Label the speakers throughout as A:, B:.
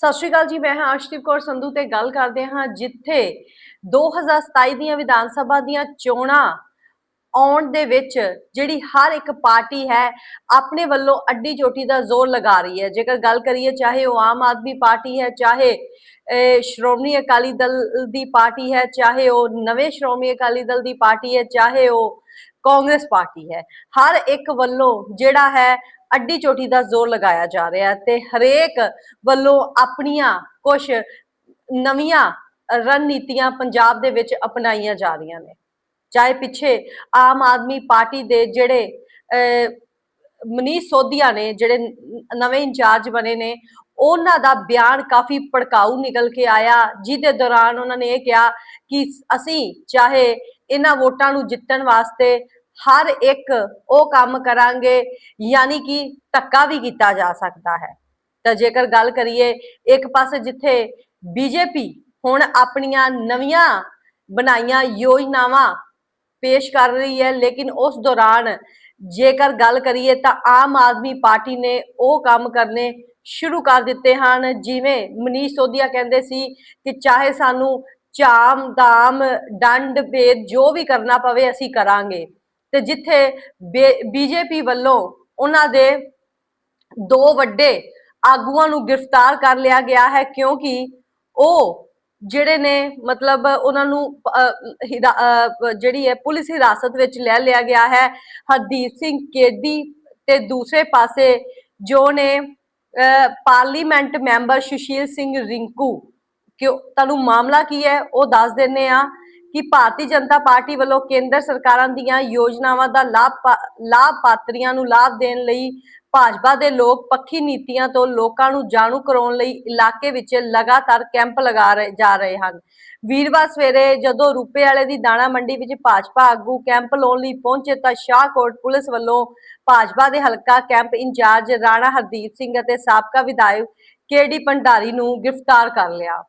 A: ਸਤਿ ਸ਼੍ਰੀ ਅਕਾਲ ਜੀ, ਮੈਂ ਹਾਂ ਅਰਸ਼ਦੀਪ ਕੌਰ ਸੰਧੂ ਤੇ ਗੱਲ ਕਰਦੇ ਹਾਂ ਜਿੱਥੇ 2027 ਦੀਆਂ ਵਿਧਾਨ ਸਭਾ ਦੀਆਂ ਚੋਣਾਂ ਆਉਣ ਦੇ ਵਿੱਚ ਜਿਹੜੀ ਹਰ ਇੱਕ ਪਾਰਟੀ ਹੈ ਆਪਣੇ ਵੱਲੋਂ ਅੱਡੀ ਚੋਟੀ ਦਾ ਜ਼ੋਰ ਲਗਾ ਰਹੀ ਹੈ। ਜੇਕਰ ਗੱਲ ਕਰੀਏ ਚਾਹੇ ਉਹ ਆਮ ਆਦਮੀ ਪਾਰਟੀ ਹੈ, ਚਾਹੇ ਸ਼੍ਰੋਮਣੀ ਅਕਾਲੀ ਦਲ ਦੀ ਪਾਰਟੀ ਹੈ, ਚਾਹੇ ਉਹ ਨਵੇਂ ਸ਼੍ਰੋਮਣੀ ਅਕਾਲੀ ਦਲ ਦੀ ਪਾਰਟੀ ਹੈ, ਚਾਹੇ ਉਹ ਕਾਂਗਰਸ ਪਾਰਟੀ ਹੈ। ਹਰ ਇੱਕ ਵੱਲੋਂ ਜਿਹੜਾ ਹੈ ਅੱਡੀ ਚੋਟੀ ਦਾ ਜ਼ੋਰ ਲਗਾਇਆ ਜਾ ਰਿਹਾ ਤੇ ਹਰੇਕ ਵੱਲੋਂ ਆਪਣੀਆਂ ਕੁਝ ਨਵੀਆਂ ਰਣਨੀਤੀਆਂ ਪੰਜਾਬ ਦੇ ਵਿੱਚ ਅਪਣਾਈਆਂ ਜਾ ਰਹੀਆਂ ਨੇ। ਚਾਹੇ ਪਿੱਛੇ ਆਮ ਆਦਮੀ ਪਾਰਟੀ ਦੇ ਜਿਹੜੇ ਮਨੀਸ਼ ਸੋਧੀਆ ਨੇ, ਜਿਹੜੇ ਨਵੇਂ ਇੰਚਾਰਜ ਬਣੇ ਨੇ, ਉਹਨਾਂ ਦਾ ਬਿਆਨ ਕਾਫੀ ਭੜਕਾਊ ਨਿਕਲ ਕੇ ਆਇਆ, ਜਿਹਦੇ ਦੌਰਾਨ ਉਹਨਾਂ ਨੇ ਇਹ ਕਿਹਾ ਕਿ ਅਸੀਂ ਚਾਹੇ ਇਹਨਾਂ ਵੋਟਾਂ ਨੂੰ ਜਿੱਤਣ ਵਾਸਤੇ ਹਰ ਇੱਕ ਉਹ ਕੰਮ ਕਰਾਂਗੇ, ਯਾਨੀ ਕਿ ਧੱਕਾ ਵੀ ਕੀਤਾ ਜਾ ਸਕਦਾ ਹੈ। ਤਾਂ ਜੇਕਰ ਗੱਲ ਕਰੀਏ ਇੱਕ ਪਾਸੇ ਜਿੱਥੇ ਬੀਜੇਪੀ ਹੁਣ ਆਪਣੀਆਂ ਨਵੀਆਂ ਬਣਾਈਆਂ ਯੋਜਨਾਵਾਂ ਪੇਸ਼ ਕਰ ਰਹੀ ਹੈ, ਲੇਕਿਨ ਉਸ ਦੌਰਾਨ ਜੇਕਰ ਗੱਲ ਕਰੀਏ ਤਾਂ ਆਮ ਆਦਮੀ ਪਾਰਟੀ ਨੇ ਉਹ ਕੰਮ ਕਰਨੇ ਸ਼ੁਰੂ ਕਰ ਦਿੱਤੇ ਹਨ। ਜਿਵੇਂ ਮਨੀਸ਼ ਸੋਧੀਆ ਕਹਿੰਦੇ ਸੀ ਕਿ ਚਾਹੇ ਸਾਨੂੰ ਚਾਮ ਦਾਮ ਡੰਡ ਭੇਦ ਜੋ ਵੀ ਕਰਨਾ ਪਵੇ ਅਸੀਂ ਕਰਾਂਗੇ। ਤੇ ਜਿੱਥੇ ਬੀਜੇਪੀ ਵੱਲੋਂ ਉਹਨਾਂ ਦੇ ਦੋ ਵੱਡੇ ਆਗੂਆਂ ਨੂੰ ਗ੍ਰਿਫਤਾਰ ਕਰ ਲਿਆ ਗਿਆ ਹੈ, ਕਿਉਂਕਿ ਉਹ ਜਿਹੜੇ ਨੇ, ਮਤਲਬ ਉਹਨਾਂ ਨੂੰ ਹਿਰਾ- ਜਿਹੜੀ ਹੈ, ਪੁਲਿਸ ਹਿਰਾਸਤ ਵਿੱਚ ਲੈ ਲਿਆ ਗਿਆ ਹੈ। ਹਰਦੀਪ ਸਿੰਘ ਕੇਡੀ ਤੇ ਦੂਸਰੇ ਪਾਸੇ ਜੋ ਨੇ ਪਾਰਲੀਮੈਂਟ ਮੈਂਬਰ ਸੁਸ਼ੀਲ ਸਿੰਘ ਰਿੰਕੂ। ਕਿ ਤੁਹਾਨੂੰ ਮਾਮਲਾ ਕੀ ਹੈ, ਉਹ ਦੱਸ ਦਿੰਨੇ ਆ ਕਿ ਭਾਰਤੀ ਜਨਤਾ ਪਾਰਟੀ ਵੱਲੋਂ ਕੇਂਦਰ ਸਰਕਾਰਾਂ ਦੀਆਂ ਯੋਜਨਾਵਾਂ ਦਾ ਲਾਭ ਪਾ- ਨੂੰ ਲਾਭ ਦੇਣ ਲਈ ਭਾਜਪਾ ਦੇ ਲੋਕ ਪੱਖੀ ਨੀਤੀਆਂ ਤੋਂ ਲੋਕਾਂ ਨੂੰ ਜਾਣੂ ਕਰਾਉਣ ਲਈ ਇਲਾਕੇ ਵਿੱਚ ਲਗਾਤਾਰ ਕੈਂਪ ਲਗਾ ਰਹੇ, ਜਾ ਰਹੇ ਹਨ। ਵੀਰਵਾਰ ਸਵੇਰੇ ਜਦੋਂ ਰੂਪੇ ਵਾਲੇ ਦੀ ਦਾਣਾ ਮੰਡੀ ਵਿੱਚ ਭਾਜਪਾ ਆਗੂ ਕੈਂਪ ਲਾਉਣ ਲਈ ਪਹੁੰਚੇ ਤਾਂ ਸ਼ਾਹਕੋਟ ਪੁਲਿਸ ਵੱਲੋਂ ਭਾਜਪਾ ਦੇ ਹਲਕਾ camp in charge Rana Hardeep Singh ਅਤੇ ਸਾਬਕਾ ਵਿਧਾਇਕ ਕੇਡੀ ਭੰਡਾਰੀ ਨੂੰ ਗ੍ਰਿਫਤਾਰ ਕਰ ਲਿਆ।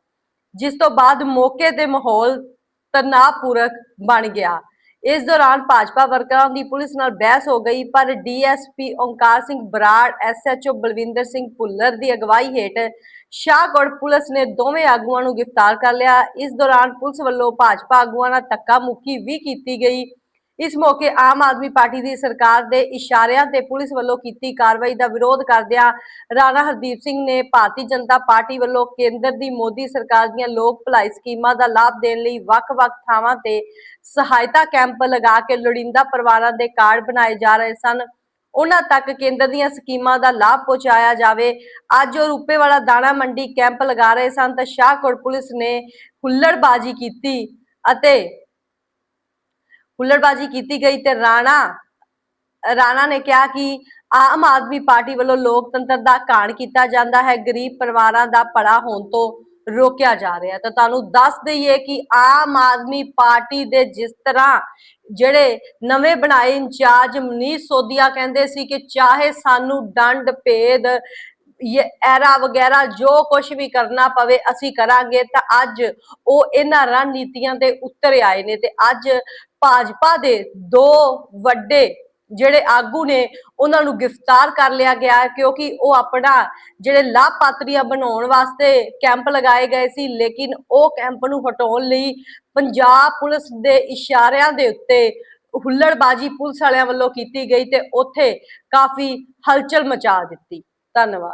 A: ਜਿਸ ਤੋਂ ਬਾਅਦ ਮੌਕੇ ਦੇ ਮਾਹੌਲ ਤਣਾਅਪੂਰਕ ਬਣ ਗਿਆ। ਇਸ ਦੌਰਾਨ ਭਾਜਪਾ ਵਰਕਰਾਂ ਦੀ ਪੁਲਿਸ ਨਾਲ ਬਹਿਸ ਹੋ ਗਈ, ਪਰ ਡੀਐਸਪੀ ਓਂਕਾਰ ਸਿੰਘ ਬਰਾੜ ਐਸਐਚਓ ਬਲਵਿੰਦਰ ਸਿੰਘ ਭੁੱਲਰ ਦੀ ਅਗਵਾਈ ਹੇਠ ਸ਼ਾਹਕੋਟ ਪੁਲਿਸ ਨੇ ਦੋਵੇਂ ਆਗੂਆਂ ਨੂੰ ਗ੍ਰਿਫਤਾਰ ਕਰ ਲਿਆ। ਇਸ ਦੌਰਾਨ ਪੁਲਿਸ ਵੱਲੋਂ ਭਾਜਪਾ ਆਗੂਆਂ ਨਾਲ ਧੱਕਾ ਮੁੱਕੀ ਵੀ ਕੀਤੀ ਗਈ। ਇਸ ਮੌਕੇ ਆਮ ਆਦਮੀ ਪਾਰਟੀ ਦੀ ਸਰਕਾਰ ਦੇ ਇਸ਼ਾਰਿਆਂ ਤੇ ਪੁਲਿਸ ਵੱਲੋਂ ਕੀਤੀ ਕਾਰਵਾਈ ਦਾ ਵਿਰੋਧ ਕਰਦਿਆਂ ਰਾਣਾ ਹਰਦੀਪ ਸਿੰਘ ਨੇ ਭਾਰਤੀ ਜਨਤਾ ਪਾਰਟੀ ਵੱਲੋਂ ਕੇਂਦਰ ਦੀ ਮੋਦੀ ਸਰਕਾਰ ਦੀਆਂ ਲੋਕ ਭਲਾਈ ਸਕੀਮਾਂ ਦਾ ਲਾਭ ਦੇਣ ਲਈ ਵੱਖ-ਵੱਖ ਥਾਵਾਂ ਤੇ ਸਹਾਇਤਾ ਕੈਂਪ ਲਗਾ ਕੇ ਲੋੜੀਂਦਾ ਪਰਿਵਾਰਾਂ ਦੇ ਕਾਰਡ ਬਣਾਏ ਜਾ ਰਹੇ ਸਨ। ਉਹਨਾਂ ਤੱਕ ਕੇਂਦਰ ਦੀਆਂ ਸਕੀਮਾਂ ਦਾ ਲਾਭ ਪਹੁੰਚਾਇਆ ਜਾਵੇ। ਅੱਜ ਉਹ ਰੂਪੇ ਵਾਲਾ ਦਾਣਾ ਮੰਡੀ ਕੈਂਪ ਲਗਾ ਰਹੇ ਸਨ ਤਾਂ ਸ਼ਾਹਕੋਟ ਪੁਲਿਸ ਨੇ ਹੁੱਲੜਬਾਜ਼ੀ ਕੀਤੀ ਅਤੇ ਹੁੱਲੜਬਾਜ਼ੀ ਕੀਤੀ ਗਈ ਤੇ ਰਾਣਾ ਰਾਣਾ ਨੇ ਕਿਹਾ ਕਿ ਆਮ ਆਦਮੀ ਪਾਰਟੀ ਵੱਲੋਂ ਲੋਕਤੰਤਰ ਦਾ ਘਾਣ ਕੀਤਾ ਜਾਂਦਾ ਹੈ, ਗਰੀਬ ਪਰਿਵਾਰਾਂ ਦਾ ਭਲਾ ਹੋਣ ਤੋਂ ਰੋਕਿਆ ਜਾ ਰਿਹਾ ਹੈ। ਤਾਂ ਤੁਹਾਨੂੰ ਦੱਸ ਦਈਏ ਕਿ ਆਮ ਆਦਮੀ ਪਾਰਟੀ ਦੇ ਜਿਸ ਤਰ੍ਹਾਂ ਜਿਹੜੇ ਨਵੇਂ ਬਣਾਏ ਇੰਚਾਰਜ ਮਨੀਸ਼ ਸੋਧੀਆ ਕਹਿੰਦੇ ਸੀ ਕਿ ਚਾਹੇ ਸਾਨੂੰ ਡੰਡ ਭੇਦ ਐਰਾ ਵਗੈਰਾ ਜੋ ਕੁਝ ਵੀ ਕਰਨਾ ਪਵੇ ਅਸੀਂ ਕਰਾਂਗੇ, ਤਾਂ ਅੱਜ ਉਹ ਇਹਨਾਂ ਰਣਨੀਤੀਆਂ ਦੇ ਉੱਤਰ ਆਏ ਨੇ ਤੇ ਅੱਜ ਭਾਜਪਾ ਦੇ ਦੋ ਵੱਡੇ ਜਿਹੜੇ ਆਗੂ ਨੇ, ਉਹਨਾਂ ਨੂੰ ਗ੍ਰਿਫਤਾਰ ਕਰ ਲਿਆ ਗਿਆ ਕਿਉਂਕਿ ਉਹ ਆਪਣਾ ਜਿਹੜੇ ਲਾਭਪਾਤਰੀਆਂ ਬਣਾਉਣ ਵਾਸਤੇ ਕੈਂਪ ਲਗਾਏ ਗਏ ਸੀ, ਲੇਕਿਨ ਉਹ ਕੈਂਪ ਨੂੰ ਹਟਾਉਣ ਲਈ ਪੰਜਾਬ ਪੁਲਿਸ ਦੇ ਇਸ਼ਾਰਿਆਂ ਦੇ ਉੱਤੇ ਹੁੱਲੜਬਾਜੀ ਪੁਲਿਸ ਵਾਲਿਆਂ ਵੱਲੋਂ ਕੀਤੀ ਗਈ ਤੇ ਉੱਥੇ ਕਾਫੀ ਹਲਚਲ ਮਚਾ ਦਿੱਤੀ। ਧੰਨਵਾਦ।